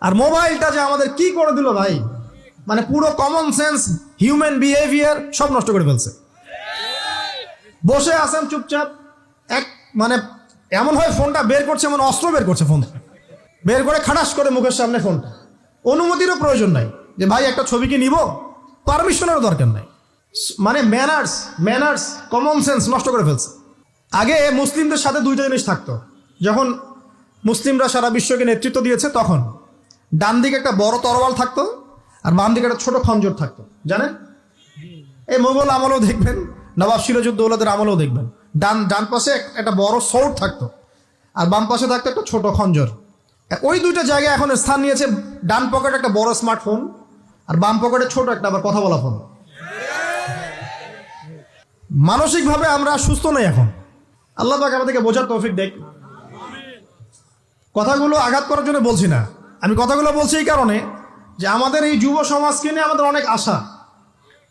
আর মোবাইলটা যে আমাদের কি করে দিল ভাই? মানে পুরো কমন সেন্স হিউম্যান বিহেভিয়ার সব নষ্ট করে ফেলছে। বসে আছেন চুপচাপ, এক মানে এমন হয় ফোনটা বের করছে, এমন অস্ত্র বের করছে ফোন। বের করে খাটাস করে মুখের সামনে ফোনটা অনুমতিরও প্রয়োজন নাই যে ভাই একটা ছবি কি নিব? পারমিশনেরও দরকার নাই। মানে ম্যানার্স ম্যানার্স কমন সেন্স নষ্ট করে ফেলছে। আগে মুসলিমদের সাথে দুইটা জিনিস থাকতো। যখন মুসলিমরা সারা বিশ্বকে নেতৃত্ব দিয়েছে, তখন ডান দিকে একটা বড় তরোয়াল থাকতো আর বাম দিকে একটা ছোট খঞ্জর থাকতো। জানেন? এই মোগল আমলেও দেখবেন, নবাব সিরাজউদ্দৌলাদের আমলেও দেখবেন। ডান ডান পাশে একটা বড় সৌট থাকতো আর বাম পাশে থাকতো একটা ছোট খঞ্জর। ওই দুইটা জায়গায় এখন স্থান নিয়েছে, ডান পকেটে একটা বড় স্মার্টফোন আর বাম পকেটে ছোট একটা আবার কথা বলা ফোন। মানসিকভাবে আমরা সুস্থ নই এখন। আল্লাহ পাক আমাদেরকে বোঝার তৌফিক দেখ। কথাগুলো আঘাত করার জন্য বলছি না। আমি কথাগুলো বলছি এই কারণে যে আমাদের এই যুব সমাজকে নিয়ে আমাদের অনেক আশা।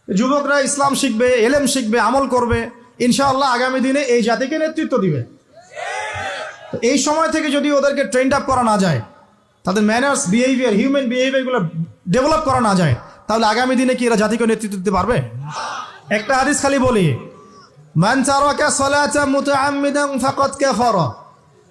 যুবকরা ইসলাম শিখবে, এলেম শিখবে, আমল করবে, ইনশাআল্লাহ আগামী দিনে এই জাতিকে নেতৃত্ব দিবে। এই সময় থেকে যদি ওদেরকে ট্রেন্ড আপ করা না যায়, তাদের ম্যানার্স বিহেভিয়ার হিউম্যান বিহেভিয়ারগুলো ডেভেলপ করা না যায়, তাহলে আগামী দিনে কি এরা জাতিকে নেতৃত্ব দিতে পারবে? একটা হাদিস খালি বলি, মান তারাকা সালাতান মুতাআম্মিদান ফাকাদ কাফারা।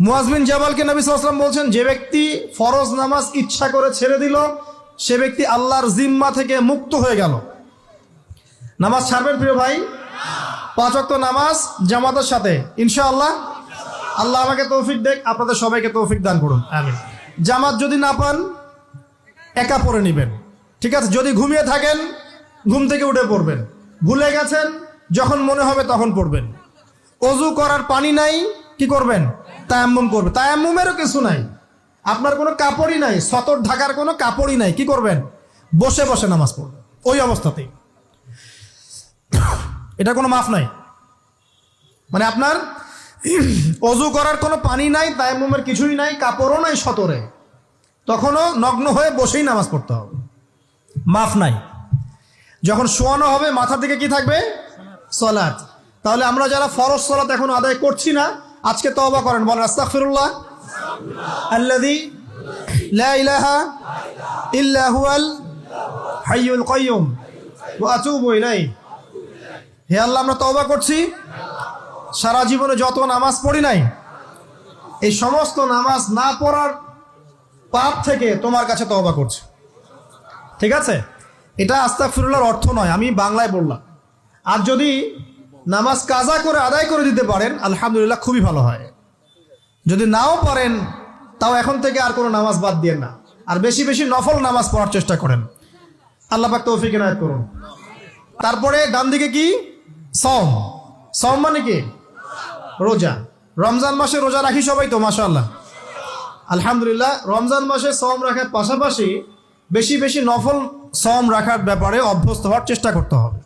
মুয়াজ জামালকে নবী সাল্লাম বলছেন যে ব্যক্তি ফরজ নামাজ ইচ্ছা করে ছেড়ে দিল সে ব্যক্তি আল্লাহর জিম্মা থেকে মুক্ত হয়ে গেল। নামাজ ছাড়বেন প্রিয় ভাই? পাঁচ ওয়াক্ত নামাজ জামাতের সাথে। ইনশাআল্লাহ আল্লাহ আমাকে তৌফিক দেখ আপনাদের সবাইকে তৌফিক দান করুন। আমিন। জামাত যদি না পান একা পড়ে নেবেন। ঠিক আছে? যদি ঘুমিয়ে থাকেন ঘুম থেকে উঠে পড়বেন। ভুলে গেছেন যখন মনে হবে তখন পড়বেন। অজু করার পানি নাই কি করবেন? তায়াম্মুম করবে। তায়াম্মুমেরও কিছু নাই। আপনার কোনো কাপড়ই নাই, সতর ঢাকার কোনো কাপড়ই নাই, কি করবেন? বসে বসে নামাজ পড়বেন। ওই অবস্থাতেই। এটা কোনো মাফ নাই। মানে আপনার অজু করার কোনো পানি নাই, তায়াম্মুমের কিছুই নাই, কাপড়ও নাই সতরে। তখনও নগ্ন হয়ে বসেই নামাজ পড়তে হবে। মাফ নাই। যখন শোয়ানো হবে, মাথা থেকে কি থাকবে? সলাৎ। তাহলে আমরা যারা ফরজ সলাৎ এখন আদায় করছি না আজকে তওবা করেন, বলেন, আস্তাগফিরুল্লাহ। আল্লাযী লা ইলাহা ইল্লা হুয়াল হাইয়ুল কাইয়ুম। ওয়া আতুবু ইলাইহি। হে আল্লাহ, আমরা তওবা করছি। সারা জীবনে যত নামাজ পড়ি নাই, এই সমস্ত নামাজ না পড়ার পাপ থেকে তোমার কাছে তওবা করছি। ঠিক আছে? এটা আস্তাগফিরুল্লাহর অর্থ নয়, আমি বাংলায় বললাম। আর যদি নামাজ কাজা করে আদায় করে দিতে পারেন, আলহামদুলিল্লাহ খুবই ভালো হয়। যদি নাও পারেন, তাও এখন থেকে আর কোনো নামাজ বাদ দিয়ে না। আর বেশি বেশি নফল নামাজ পড়ার চেষ্টা করেন। আল্লাহ পাক তৌফিক এনায়ত করুন। তারপরে ডান দিকে কি? সম সম মানে কি? রোজা। রমজান মাসে রোজা রাখি সবাই তো, মাশাআল্লাহ। আলহামদুলিল্লাহ, রমজান মাসে সম রাখার পাশাপাশি বেশি বেশি নফল সম রাখার ব্যাপারে অভ্যস্ত হওয়ার চেষ্টা করতে হবে।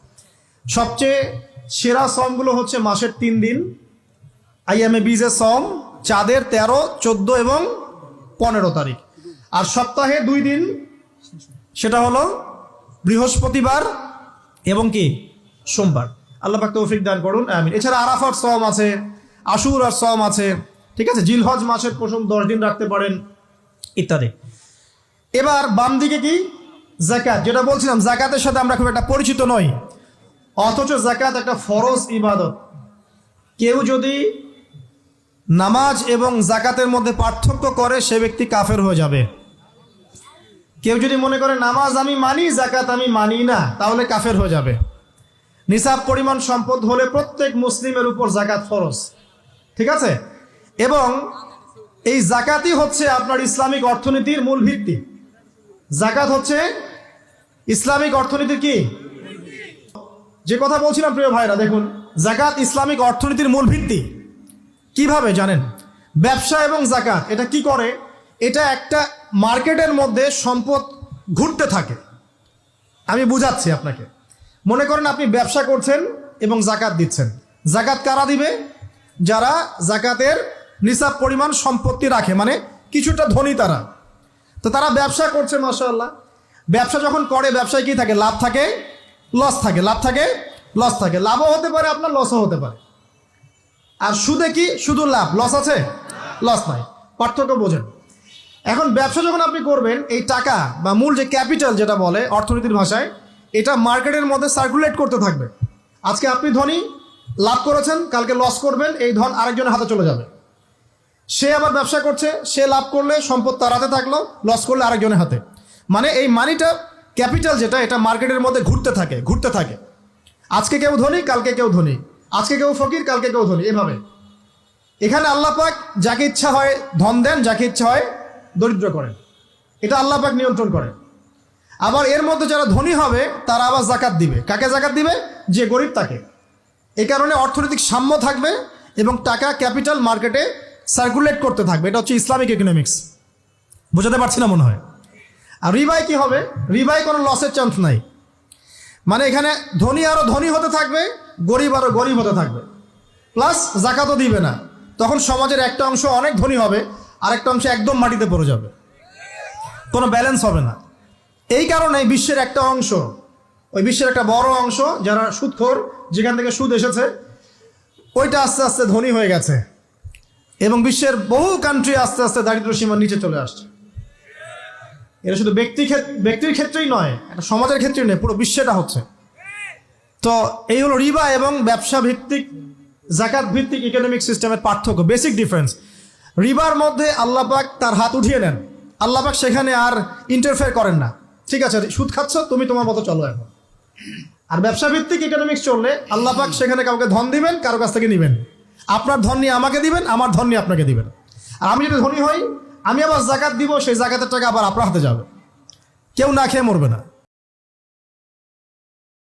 সবচেয়ে সেরা সমগুলো হচ্ছে মাসের তিন দিন আই এম আইএমএ বিজের সম চাঁদের তেরো, চোদ্দ এবং পনেরো তারিখ। আর সপ্তাহে দুই দিন, সেটা হলো বৃহস্পতিবার এবং কি? সোমবার। আল্লাহ পাক তৌফিক দান করুন, আমিন। এছাড়া আরাফার সম আছে আশুর আর সম আছে, ঠিক আছে? জিলহজ মাসের প্রথম দশ দিন রাখতে পারেন, ইত্যাদি। এবার বাম দিকে কি? জাকাত। যেটা বলছিলাম, জাকাতের সাথে আমরা খুব একটা পরিচিত নই। অথচ জাকাত একটা ফরজ ইবাদত। কেউ যদি নামাজ এবং জাকাতের মধ্যে পার্থক্য করে, সে ব্যক্তি কাফের হয়ে যাবে। কেউ যদি মনে করে, নামাজ আমি মানি জাকাত আমি মানি না তাহলে কাফের হয়ে যাবে। নিসাব পরিমাণ সম্পদ হলে প্রত্যেক মুসলিমের উপর জাকাত ফরজ। ঠিক আছে? এবং এই জাকাতই হচ্ছে আপনার ইসলামিক অর্থনীতির মূল ভিত্তি। জাকাত হচ্ছে ইসলামিক অর্থনীতির কি? যে কথা বলছিলাম প্রিয় ভাইরা, দেখুন, জাকাত ইসলামিক অর্থনীতির মূল ভিত্তি। কীভাবে জানেন? ব্যবসা এবং জাকাত, এটা কি করে? এটা একটা মার্কেটের মধ্যে সম্পদ ঘুরতে থাকে। আমি বুঝাচ্ছি আপনাকে। মনে করেন আপনি ব্যবসা করছেন এবং জাকাত দিচ্ছেন। জাকাত কারা দিবে? যারা জাকাতের নিসাব পরিমাণ সম্পত্তি রাখে মানে কিছুটা ধনী তারা। তো তারা ব্যবসা করছে মাসাল্লাহ ব্যবসা যখন করে, ব্যবসায় কি থাকে? লাভ থাকে? লস থাকে, লাভ থাকে লস থাকে। লাভও হতে পারে, আপনার লসও হতে পারে। আর সুদে কি? শুধু লাভ। লস আছে? লস নাই। পার্থক্য বোঝেন। এখন ব্যবসা যখন আপনি করবেন, এই টাকা বা মূল যে ক্যাপিটাল যেটা বলে অর্থনীতির ভাষায়, এটা মার্কেটের মধ্যে সার্কুলেট করতে থাকবে। আজকে আপনি ধনী, লাভ করেছেন, কালকে লস করবেন, এই ধন আরেকজনের হাতে চলে যাবে। সে আবার ব্যবসা করছে, সে লাভ করলে সম্পদ তার হাতে থাকল লস করলে আরেকজনের হাতে। মানে এই মানিটা ক্যাপিটাল যেটা, এটা মার্কেটের মধ্যে ঘুরতে থাকে ঘুরতে থাকে। আজকে কেউ ধনী, কালকে কেউ ধনী। আজকে কেউ ফকির, কালকে কেউ ধনী, এভাবে। এখানে আল্লাহ পাক যাকে ইচ্ছা হয় ধন দেন, যাকে ইচ্ছা হয় দরিদ্র করেন। এটা আল্লাহ পাক নিয়ন্ত্রণ করেন। আবার এর মধ্যে যারা ধনী হবে, তারা আবার জাকাত দিবে। কাকে জাকাত দিবে? যে গরিব তাকে। এ কারণে অর্থনৈতিক সাম্য থাকবে এবং টাকা, ক্যাপিটাল মার্কেটে সার্কুলেট করতে থাকবে। এটা হচ্ছে ইসলামিক ইকোনমিক্স বোঝাতে পারছি না মনে হয়? আর রিবাই কি হবে? রিবাই কোনো লসের চান্স নাই। মানে এখানে ধনী আরও ধনী হতে থাকবে, গরিব আরও গরিব হতে থাকবে। প্লাস জাকাতও দিবে না। তখন সমাজের একটা অংশ অনেক ধনী হবে আর একটা অংশ একদম মাটিতে পড়ে যাবে। কোনো ব্যালেন্স হবে না। এই কারণে বিশ্বের একটা অংশ, ওই বিশ্বের একটা বড় অংশ যারা সুদখোর, যেখান থেকে সুদ এসেছে, ওইটা আস্তে আস্তে ধনী হয়ে গেছে। এবং বিশ্বের বহু কান্ট্রি আস্তে আস্তে দারিদ্র সীমার নিচে চলে আসছে। এটা শুধু ব্যক্তি ব্যক্তির ক্ষেত্রেই নয় একটা সমাজের ক্ষেত্রেই নয়, পুরো বিশ্বটা হচ্ছে। তো এই হলো রিবা এবং ব্যবসা ভিত্তিক জাকাত ভিত্তিক ইকোনমিক সিস্টেমের পার্থক্য বেসিক ডিফারেন্স রিবার মধ্যে আল্লাপাক তার হাত উঠিয়ে নেন। আল্লাপাক সেখানে আর ইন্টারফেয়ার করেন না। ঠিক আছে, সুদ খাচ্ছ, তুমি তোমার মতো চলো এখন। আর ব্যবসা ভিত্তিক ইকোনমিক্স চললে আল্লাপাক সেখানে কাউকে ধন দিবেন, কারও কাছ থেকে নেবেন। আপনার ধন নিয়ে আমাকে দিবেন, আমার ধন নিয়ে আপনাকে দিবেন। আর আমি যদি ধনী হই আমি আবার জাকাত দিব, সেই জাকাতের টাকা আবার আপনার হাতে যাবে। কেউ না খেয়ে মরবে না।